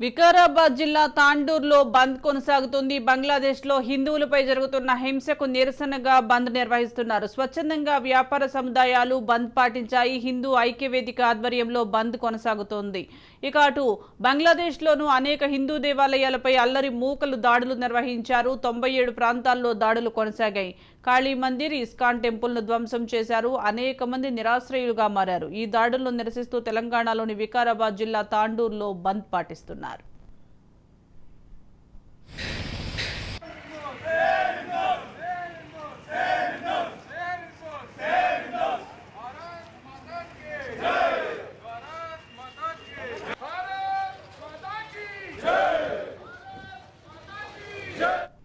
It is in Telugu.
వికారాబాద్ జిల్లా తాండూరులో బంద్ కొనసాగుతుంది. బంగ్లాదేశ్లో హిందువులపై జరుగుతున్న హింసకు నిరసనగా బంద్ నిర్వహిస్తున్నారు. స్వచ్ఛందంగా వ్యాపార సముదాయాలు బంద్ పాటించాయి. హిందూ ఐక్యవేదిక ఆధ్వర్యంలో బంద్ కొనసాగుతోంది. ఇక అటు బంగ్లాదేశ్లోనూ అనేక హిందూ దేవాలయాలపై అల్లరి మూకలు దాడులు నిర్వహించారు. తొంభై ఏడు ప్రాంతాల్లో దాడులు కొనసాగాయి. కాళీ మందిర్ ఇస్కాన్ టెంపుల్ను ధ్వంసం చేశారు. అనేక మంది నిరాశ్రయులుగా మారారు. ఈ దాడులను నిరసిస్తూ తెలంగాణలోని వికారాబాద్ జిల్లా తాండూరులో బంద్ పాటిస్తున్నారు. Action!